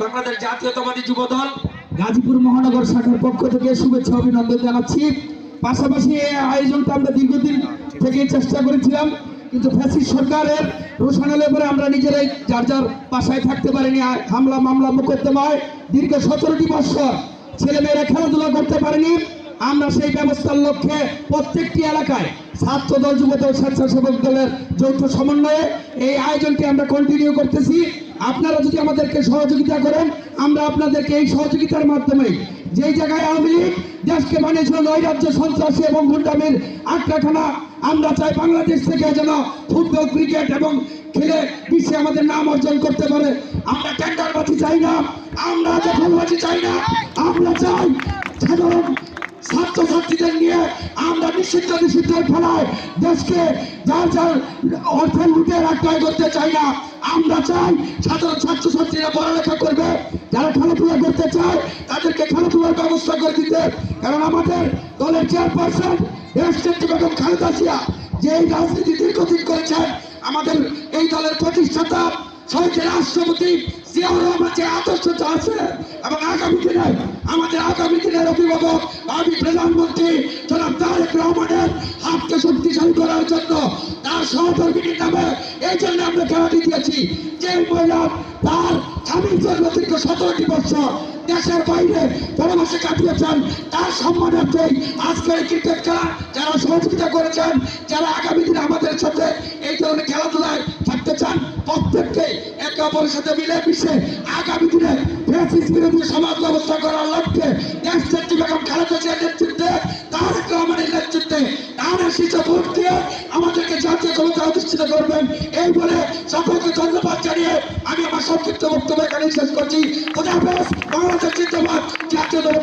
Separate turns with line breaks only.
বাংলাদেশ জাতীয়তাবাদী যুব দল
গাজীপুর মহানগর শাখার পক্ষ থেকে শুভেচ্ছা, অভিনন্দন জানাচ্ছি। পাশাপাশি এই আয়োজনটা আমরা দীর্ঘদিন থেকে চেষ্টা করেছিলাম, কিন্তু ফ্যাসিস্ট সরকারের রোশনালের পরে আমরা নিজেরাই যার যার বাসায় থাকতে পারিনি হামলা, মামলা, মোকদ্দমায় দীর্ঘ সতেরোটি বছর ছেলেমেয়েরা খেলাধুলা করতে পারেনি। আমরা সেই ব্যবস্থার লক্ষ্যে প্রত্যেকটি এলাকায় ছাত্র দল যুব দল স্বেচ্ছাসেবক দলের যৌথ সমন্বয়ে এই আয়োজনকে আমরা কন্টিনিউ করতেছি। আপনারা যদি আমাদেরকে সহযোগিতা করেন, আমরা আপনাদেরকে এই সহযোগিতার মাধ্যমে যেই জায়গায় আওয়ামী লীগ, দেশকে বানিয়েছিল নৈরাজ্য সন্ত্রাসী এবং গুন্ডামির আটকাখানা আমরা চাই বাংলাদেশ থেকে যেন ফুটবল, ক্রিকেট এবং খেলে বিশ্বে আমাদের নাম অর্জন করতে পারে। আমরা টেন্ডারবাজি চাই না, আমরা দখলবাজি চাই না, আমরা চাই সাধারণ ছাত্রছাত্রীদের নিয়ে আমরা নিষিদ্ধ নিষিদ্ধ খেলায় দেশকে যার যার অর্থের লুটে রাখতে করতে চাই না। আমরা চাই সাধারণ ছাত্রছাত্রীরা পড়ালেখা করবে। যারা খেলাধুলা করতে চায়, তাদেরকে খেলাধুলার ব্যবস্থা করে দিতে। কারণ আমাদের দলের চেয়ারপারসন নেত্রী বেগম খালেদা জিয়া যে এই রাজনীতি দীর্ঘদিন করেছেন, আমাদের এই দলের প্রতিষ্ঠাতা শহীদ রাষ্ট্রপতি জিয়াউর রহমান যে আদর্শটা আছে এবং আগামী দিনে আগামী দিনের অভিভাবক আমি প্রধানমন্ত্রী জনাব তারেক রহমানের হাতকে শক্তিশালী করার জন্য তার সহকর্মীদের নামে এই জন্য আমরা খেলাটি দিয়েছি। যে মহিলা তার স্বামীর জন্য দীর্ঘ সতেরোটি বছর দেশের বাইরে পরামর্শে কাটিয়েছেন, তার সম্মানার্থেই আজকের এই ক্রিকেট খেলা যারা সহযোগিতা করেছেন, যারা আগামী দিনে আমাদের সাথে এই ধরনের খেলাধুলায় প্রত্যেককে একে অপরের সাথে মিলে মিশে আগামী দিনে ফ্যাসিস বিরোধী সমাজ ব্যবস্থা করার লক্ষ্যে দেশ নেত্রী বেগম খালেদা জিয়ার নেতৃত্বে তারেক রহমানের নেতৃত্বে ভোট দিয়ে আমাদেরকে জাতীয় ক্ষমতা অধিষ্ঠিত করবেন। এই বলে সকলকে ধন্যবাদ জানিয়ে আমি আমার সংক্ষিপ্ত বক্তব্য এখানে শেষ করছি। খোদা হাফেজ, বাংলাদেশ জাতীয় দল